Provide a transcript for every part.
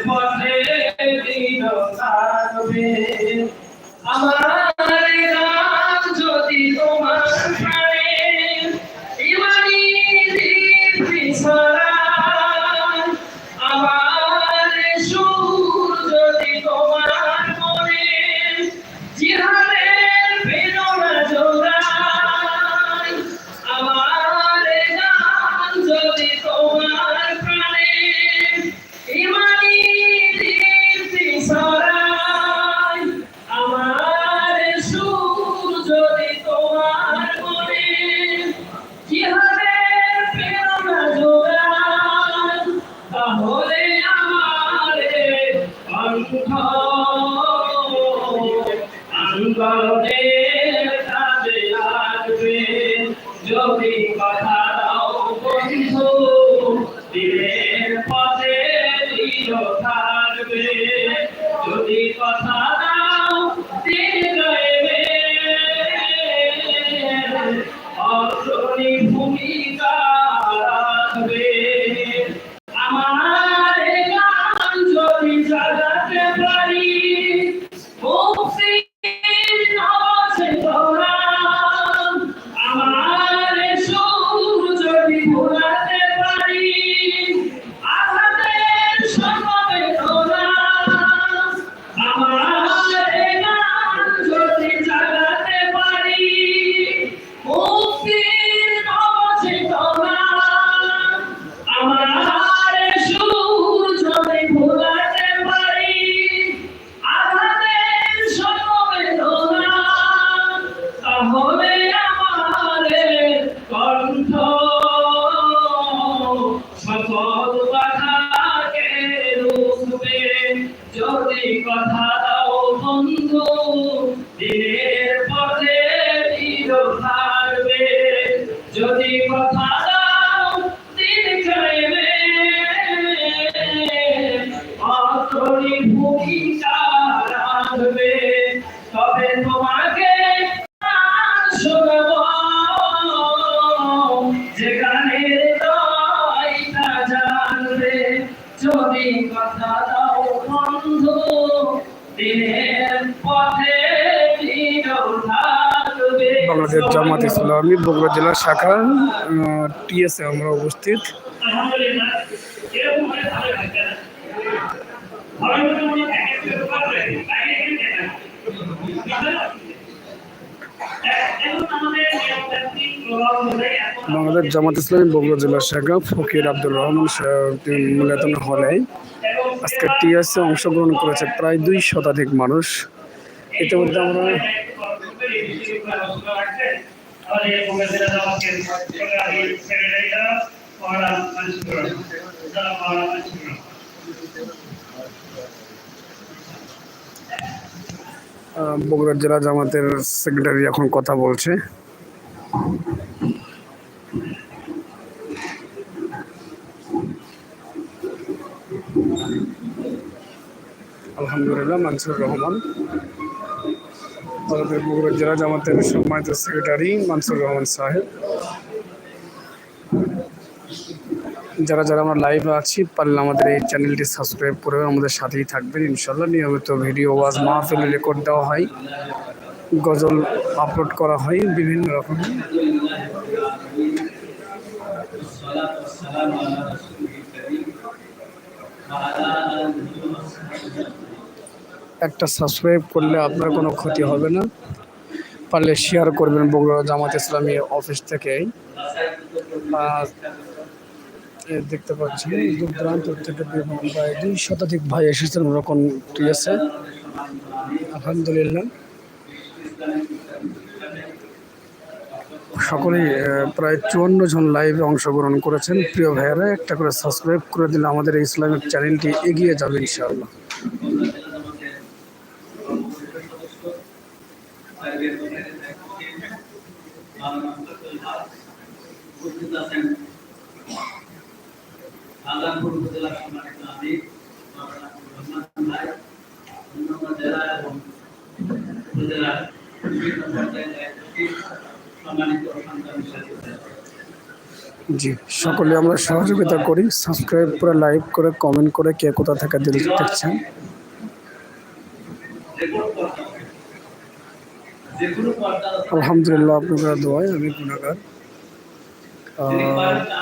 পথে দিন আমার Tá lavando যদি কথা দাও বন্ধু দিনের পথে বাংলাদেশ জামাত ইসলামী বগুড়া জেলা শাখা টিএসএ আমরা উপস্থিত। আলহামদুলিল্লাহ বাংলাদেশ জামাত ইসলামী বগুড়া জেলা শাখা ফকির আব্দুর রহমান মিলাতন হলে আজকে টিএসএ অংশগ্রহণ করেছে প্রায় দুই শতাধিক মানুষ। ইতিমধ্যে আমরা বগুড়া জেলা জামাতের সেক্রেটারি এখন কথা বলছে। আলহামদুলিল্লাহ, মানসুর রহমান। আমাদের বগুড়া জেলা জামাতের সম্মানিত সেক্রেটারি মানসুর রহমান সাহেব। যারা যারা আমরা লাইভে আছি, পারলে আমাদের এই চ্যানেলটি সাবস্ক্রাইব করে আমাদের সাথেই থাকবেন ইনশাল্লাহ নিয়মিত ভিডিও ওয়াজ, মাহফিল রেকর্ড দেওয়া হয়, গজল আপলোড করা হয়, বিভিন্ন রকম। একটা সাবস্ক্রাইব করলে আপনার কোনো ক্ষতি হবে না। পারলে শেয়ার করবেন বগুড়া জামাত ইসলামী অফিস থেকে। দেখতে পাচ্ছি দূর দূরান্ত থেকে প্রায় দুই শতাধিক ভাই এসেছেন ওরকম আছে আলহামদুলিল্লাহ। সকলেই প্রায় চুয়ান্ন জন লাইভে অংশগ্রহণ করেছেন। প্রিয় ভাইয়েরা, একটা করে সাবস্ক্রাইব করে দিলে আমাদের এই ইসলামিক চ্যানেলটি এগিয়ে যাবে, ইনশাআল্লাহ। আল্লাহপুর উপজেলা সম্মানিত আমির মাওলানা রহমান ভাই অন্যান্য জেলা এবং উপজেলার বিভিন্ন পর্যায়ে দায়িত্বশীল সম্মানিত সন্তান হিসেবে জি, সকলে আমরা সহযোগিতা করি। সাবস্ক্রাইব করে লাইক করে কমেন্ট করে কে কোথা থেকে দেখছেন। আলহামদুলিল্লাহ, আপনাদের দোয়ায় আমি গুণাগার।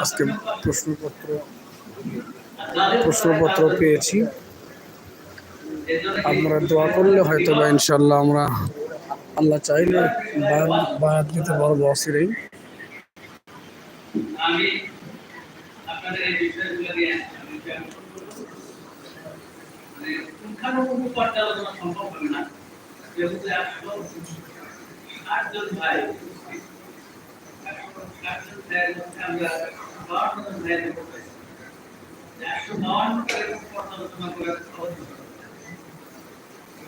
আজকে প্রশ্নপত্র প্রশ্নপত্র পেয়েছি। আপনারা দোয়া করলে হয়তো বা ইনশাল্লাহ আমরা, আল্লাহ চাইলে বায়াত বায়াত দিতে পারব অসিরেই আমি আপনাদের এই বিষয়গুলো নিয়ে আমি শেয়ার করব। মানে পুঙ্খানুপুঙ্খ পর্যালোচনা সম্ভব হবে না যেহেতু একশো ষাটজন ভাই, একশো ষাটজন ভাইয়ের মধ্যে আমরা বাউন্ন জন ভাইয়ের রিপোর্ট পাইছি। একশো বাউন্নটা রিপোর্ট পর্যালোচনা করে সহজ হবে না।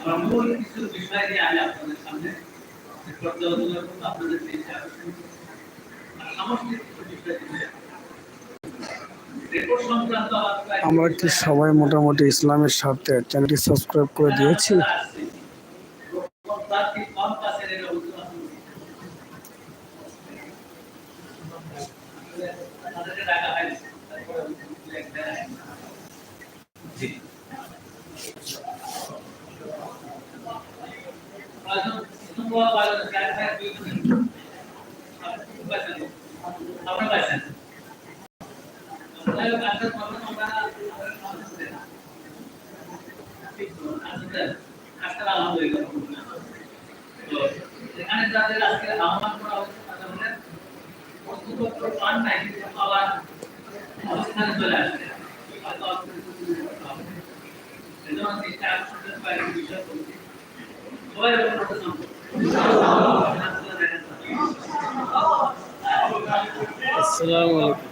আমরা মূল কিছু বিষয় নিয়ে আমি আপনাদের সামনে পর্যালোচনা করব আপনাদের আমরা কি সবাই মোটামুটি ইসলামের স্বার্থে চ্যানেলটি সাবস্ক্রাইব করে দিয়েছি? আপনার এখানে যাদের আজকে আহ্বান করা হচ্ছে তাদের মধ্যে প্রশ্নপত্র পান নাই কিন্তু আবার অবস্থানে চলে আসছে হয়তো। এজন্য চেষ্টা আকর্ষণের বাইরে বিষয় বলছি সবাই এরকম আসসালামু আলাইকুম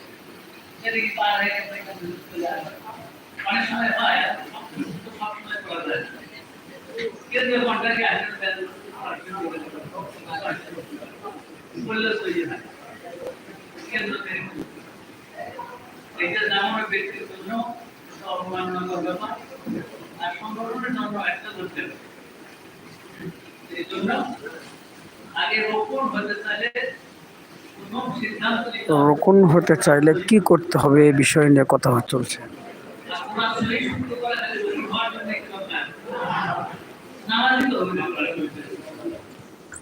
সেদিকে পার হয়ে গেছে। অনেক সময় হয় সব কিছু তো সব সময় করা যায় না। কেন্দ্রীয় কন্ট্রাক্টে আসে বেতন আর কিছু করে দেবে। বললে তো ইয়ে হয়। কেন্দ্র থেকে এটা যেমন ব্যক্তির জন্য অবমাননাকর ব্যাপার আর সংগঠনের জন্য একটা ধরতে হবে এই জন্য আগে রোপণ হতে চাইলে প্রথম সিদ্ধান্ত নিতে হবে। রোকন হতে চাইলে কি করতে হবে এই বিষয় নিয়ে কথা চলছে।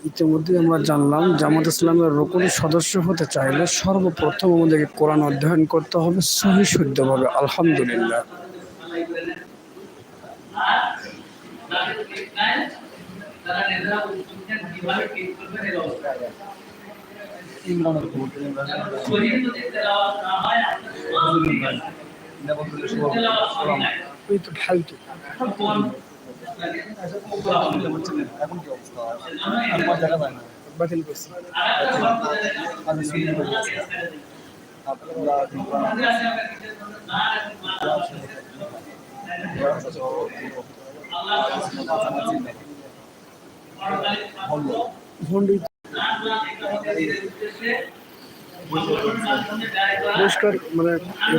ইতিমধ্যে আমরা জানলাম, জামাত ইসলামের রোকন সদস্য হতে চাইলে সর্বপ্রথম আমাদেরকে কোরআন অধ্যয়ন করতে হবে সহি শুদ্ধভাবে, আলহামদুলিল্লাহ তারা বুঝছেন কীভাবে করবেন এই অবস্থা। যেমন শরীর যদি তেলাওয়াত না আপনার সব ঠিক আছে। তেলাওয়াত সহি নাই। এই তো বাতিল করছি শর্ত দেখেন, আমাদের আছে আমরা কিসের জন্য না রাখি, মা রাখি। আল্লাহ পরকালে ছাত্র, ভন্ডি না না এটা হতে দিলে উদ্দেশ্যে সংগঠনের মাধ্যমে ব্যয় করা পরিষ্কার মানে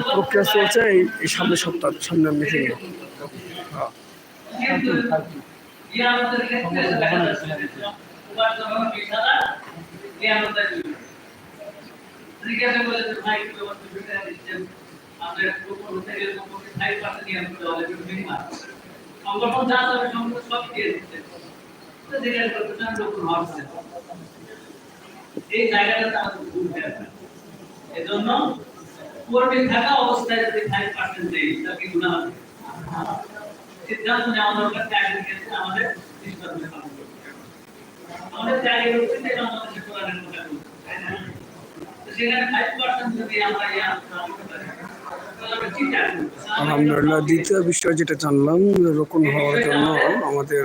প্রক্রিয়া চলছে এই সামনে সপ্তাহ সামনের মিটিং সংগঠন যা সংগঠন সব দিয়ে দিচ্ছে এই জায়গাটাতে আমাদের ভুল হয়ে আছে এজন্য কর্মী থাকা অবস্থায় যদি ফাইভ পার্সেন্ট দেই তা কি গুণা হবে সিদ্ধান্ত নেওয়া দরকার ত্যাগের ক্ষেত্রে আমাদের নিষ্পত্তি পালন করতে আমাদের ত্যাগের আমাদের কোরআনের কথা বলতে তাই না? সেখানে ফাইভ পার্সেন্ট যদি আমরা। আলহামদুলিল্লাহ দ্বিতীয় বিষয় যেটা জানলাম রোকন হওয়ার জন্য আমাদের